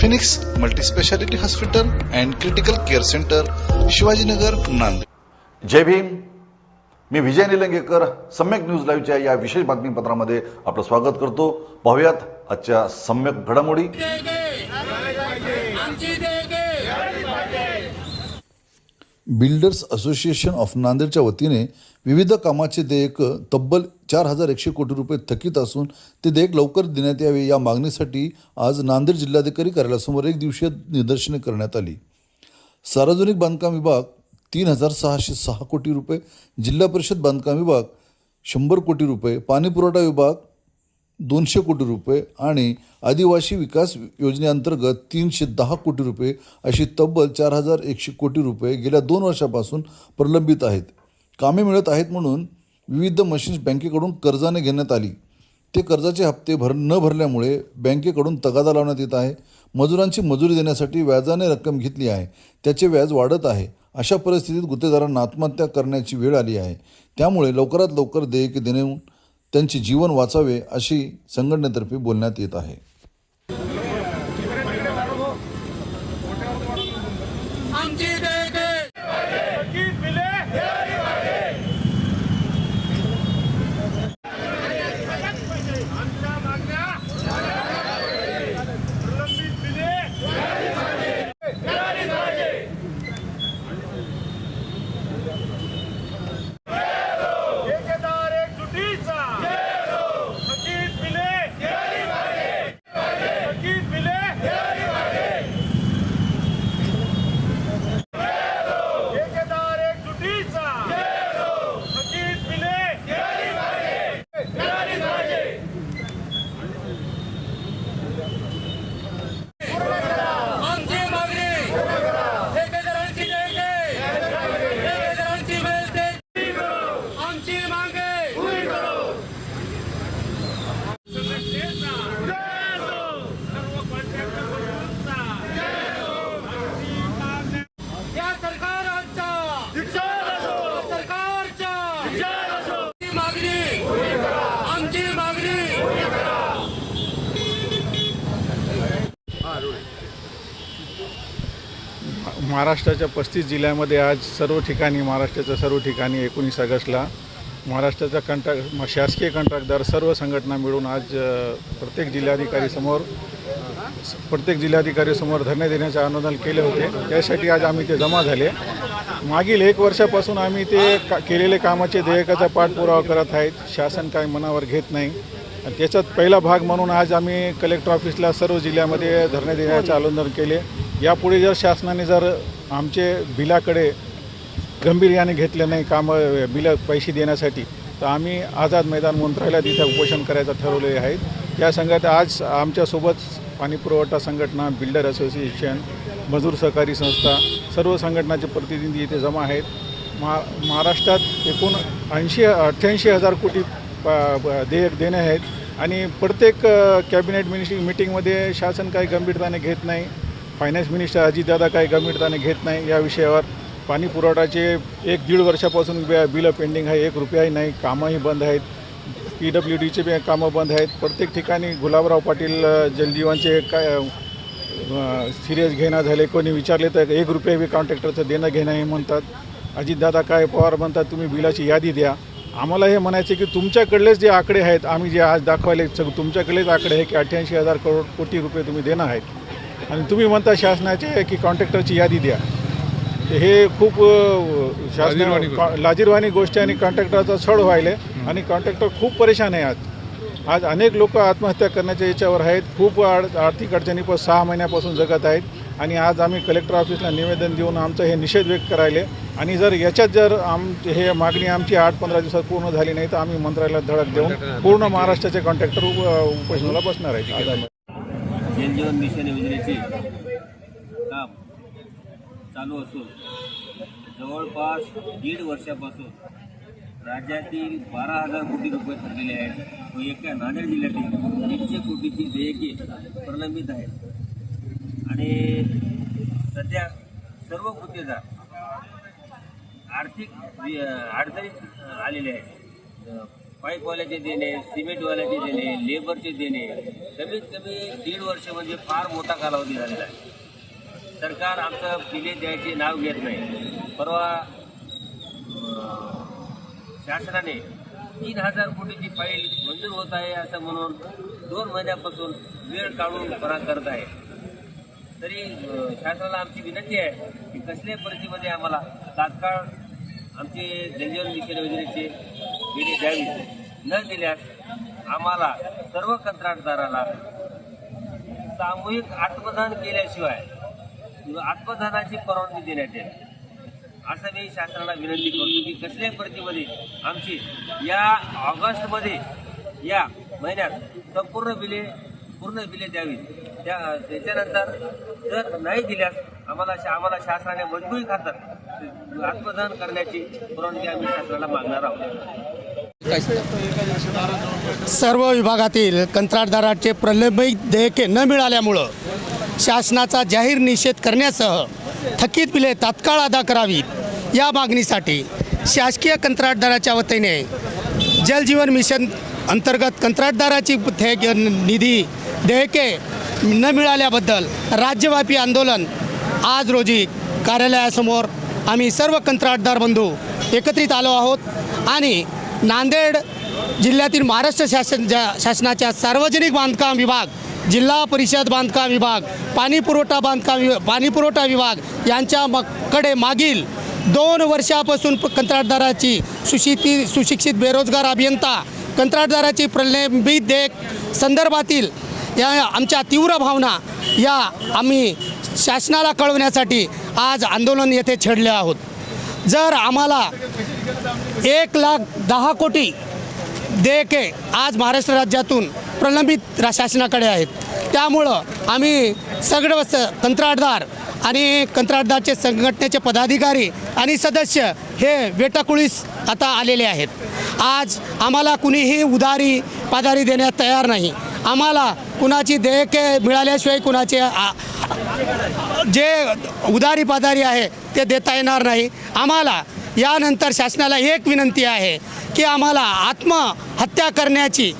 Phoenix multispeciality hospital and critical care centre Shivajinagar Nanded. जय भीम. मी Vijay Nilangekar Samyak news लाईव्हच्या या विशेष बातमीपत्रामध्ये आपलं स्वागत करतो. पाहुयात आजच्या सम्यक घडामोडी. बिल्डर्स असोसिएशन ऑफ नांदेडच्या वतीने विविध कामाचे देयक तब्बल चार हजार एकशे कोटी रुपये थकीत असून ते देयक लवकर देण्यात यावे या मागणीसाठी आज नांदेड जिल्हाधिकारी कार्यालयासमोर एक दिवसीय निदर्शने करण्यात आली. सार्वजनिक बांधकाम विभाग तीन हजार सहाशे सहा कोटी रुपये जिल्हा परिषद बांधकाम विभाग शंभर कोटी रुपये पाणीपुरवठा विभाग दोनशे कोटी रुपये आणि आदिवासी विकास योजनेअंतर्गत तीनशे दहा कोटी रुपये अशी तब्बल चार हजार एकशे कोटी रुपये गेल्या दोन वर्षापासून प्रलंबित आहेत. कामे मिळत आहेत म्हणून विविध मशीन्स बँकेकडून कर्जाने घेण्यात आली. ते कर्जाचे हप्ते भर न भरल्यामुळे बँकेकडून तगादा लावण्यात येत आहे. मजुरांची मजुरी देण्यासाठी व्याजाने रक्कम घेतली आहे. त्याचे व्याज वाढत आहे. अशा परिस्थितीत गुत्तेदारांना आत्महत्या करण्याची वेळ आली आहे. त्यामुळे लवकरात लवकर देयके देणे त्यांचे जीवन वाचावे अशी संघटनेतर्फे बोलण्यात येत आहे आमची देगे थकीत बिले आमच्या मागण्या प्रलंबित बिले ठेकेदार एकजुटीचा थकीत बिले थकीत बिले ठेकेदार एकजुटीचा थकीत बिले आमची मागणी ठेकेदारांची देयके ठेकेदारांची मिळते आमची मागे सर्व कॉन्ट्रॅक्टर बंधूंचा या सरकारांचा सरकारच्या आमची मागणी आमची मागणी महाराष्ट्राच्या पस्तीस जिल्ह्यामध्ये आज सर्व ठिकाणी महाराष्ट्राच्या सर्व ठिकाणी एकोणीस ऑगस्टला महाराष्ट्राचा कंट्रॅक्ट शासकीय कंत्राटदार सर्व संघटना मिळून आज प्रत्येक जिल्हाधिकारीसमोर प्रत्येक जिल्हाधिकारीसमोर धरणे देण्याचे आंदोलन केले होते. त्यासाठी आज आम्ही ते जमा झाले. मागील एक वर्षापासून आम्ही ते का केलेले कामाचे देयकाचा पाठपुरावा करत आहेत. शासन काय मनावर घेत नाही. आणि त्याच्यात पहिला भाग म्हणून आज आम्ही कलेक्टर ऑफिसला सर्व जिल्ह्यामध्ये धरणे देण्याचे आंदोलन केले. यापुढे जर शासनाने जर आमचे बिलाकडे गंभीर्याने घेतले नाही कामं बिलं पैसे देण्यासाठी तर आम्ही आझाद मैदान मंत्रालयात इथं उपोषण करायचं ठरवलेले आहेत या संघात आज आमच्यासोबत पाणीपुरवठा संघटना बिल्डर असोसिएशन मजूर सहकारी संस्था सर्व संघटनाचे प्रतिनिधी इथे जमा आहेत. महा महाराष्ट्रात एकूण ऐंशी अठ्ठ्याऐंशी हजार कोटी प- देयक देणे आहेत. आणि प्रत्येक कॅबिनेट मिनिस्ट्री मिटिंगमध्ये शासन काही गंभीरताने घेत नाही. फायनान्स मिनिस्टर अजितदादा काही गंभीरताने घेत नाही या विषयावर. पाणी पुरवठाचे एक दीड वर्षापासून बिलं पेंडिंग आहे एक रुपयाही नाही कामंही बंद आहेत. पी डब्ल्यू डीचे बी कामं बंद आहेत. प्रत्येक ठिकाणी गुलाबराव पाटील जलजीवांचे जलजीवनचे काय सिरियस घेणं झाले. कोणी विचारले तर एक रुपये बी कॉन्ट्रॅक्टरचं देणं घेणं हे म्हणतात. अजितदादा काय पवार म्हणतात तुम्ही बिलाची यादी द्या. आम्हाला हे म्हणायचे की तुमच्याकडलेच जे आकडे आहेत आम्ही जे आज दाखवायले सग तुमच्याकडेच आकडे आहे की अठ्ठ्याऐंशी हजार करोड कोटी रुपये तुम्ही देणं आहेत. आणि तुम्ही म्हणता शासनाचे की कॉन्ट्रॅक्टरची यादी द्या. हे खूप शासना लाजीरवाणी गोष्टी. आणि कॉन्ट्रॅक्टरचा छळ व्हायले आणि कॉन्ट्रॅक्टर खूप परेशान आहे आज. आज अनेक लोक आत्महत्या करण्याच्या याच्यावर आहेत. खूप आड आर्थिक अडचणीपासून सहा महिन्यापासून जगत आहेत. आणि आज आम्ही कलेक्टर ऑफिसला निवेदन देऊन आमचा हे निषेध व्यक्त करायले. आणि जर याच्यात जर आम हे मागणी आमची आठ पंधरा दिवसात पूर्ण झाली नाही तर आम्ही मंत्रालयात धडक देऊन पूर्ण महाराष्ट्राचे कॉन्ट्रॅक्टर उपोषणाला बसणार आहेत. जनजीवन मिशन योजनेचे काम चालू असून जवळपास दीड वर्षापासून राज्यातील बारा हजार कोटी रुपये ठरलेले आहेत. व एका नांदेड जिल्ह्यातील दीडशे कोटीची देयके प्रलंबित आहेत. आणि सध्या सर्व गुत्तेदार आर्थिक अडचणीत आलेले आहेत. पाईपवाल्याचे देणे सिमेंटवाल्याचे देणे लेबरचे देणे कमीत कमी दीड वर्ष म्हणजे फार मोठा कालावधी झालेला आहे. सरकार आमचं बिले द्यायचे नाव घेत नाही. परवा शासनाने तीन हजार कोटीची फाईल मंजूर होत आहे असं म्हणून दोन महिन्यापासून वेळ काढून परा करत आहे. तरी शासनाला आमची विनंती आहे की कसल्याही परिस्थितीमध्ये आम्हाला तात्काळ आमचे जलजीवन मिशन योजनेचे बिले द्यावी न दिल्यास आम्हाला सर्व कंत्राटदाराला सामूहिक आत्मदान केल्याशिवाय आत्मदानाची परवानगी देण्यात येईल. असं मी शासनाला विनंती करतो की कसल्याही परिस्थितीमध्ये आमची या ऑगस्टमध्ये या महिन्यात संपूर्ण बिले पूर्ण बिले द्यावी त्या त्याच्यानंतर जर नाही दिल्यास आम्हाला आम्हाला शासनाने मजबुरी खातर आत्मदान करण्याची परवानगी आम्ही शासनाला मागणार आहोत. सर्व विभागातील कंत्राटदाराचे प्रलंबित देयके न मिळाल्यामुळं शासनाचा जाहीर निषेध करण्यासह थकीत बिले तात्काळ अदा करावीत. या मागणीसाठी शासकीय कंत्राटदाराच्या वतीने जलजीवन मिशन अंतर्गत कंत्राटदाराची थे निधी देयके न मिळाल्याबद्दल राज्यव्यापी आंदोलन आज रोजी कार्यालयासमोर आम्ही सर्व कंत्राटदार बंधू एकत्रित आलो आहोत आणि नांदेड जिल्ह्यातील महाराष्ट्र शासन ज्या शासनाच्या सार्वजनिक बांधकाम विभाग जिल्हा परिषद बांधकाम विभाग पाणी पुरवठा बांधकाम वि पाणीपुरवठा विभाग यांच्या मकडे कडे मागील दोन वर्षापासून प- कंत्राटदाराची सुशिती सुशिक्षित बेरोजगार अभियंता कंत्राटदाराची प्रलंबित देख संदर्भातील या आमच्या तीव्र भावना या आम्ही शासनाला कळवण्यासाठी आज आंदोलन येथे छेडले आहोत. जर आम्हाला एक लाख दहा कोटी देयके आज महाराष्ट्र राज्यातून प्रलंबित रा शासनाकडे आहेत. त्यामुळं आम्ही सगळं स- कंत्राटदार आणि कंत्राटदारचे संघटनेचे पदाधिकारी आणि सदस्य हे वेटाकुळीस आता आलेले आहेत. आज आम्हाला कुणीही उधारी पादारी देण्यास तयार नाही. आम्हाला कुणाची देयके मिळाल्याशिवाय कुणाचे आ- जे उदारी पादारी आहे ते देता येणार नाही. आम्हाला यानंतर शासनाला एक विनंती आहे की आम्हाला आत्महत्या करण्याची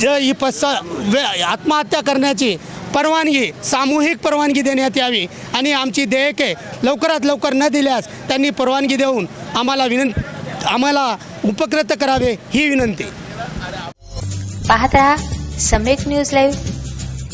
जे ही पस वे आत्महत्या करण्याची परवानगी सामूहिक परवानगी देण्यात यावी. आणि आमची देयके लवकरात लवकर न दिल्यास त्यांनी परवानगी देऊन आम्हाला विनं आम्हाला उपकृत करावे ही विनंती. पाहत राहा सम्यक न्यूज लाईव्ह.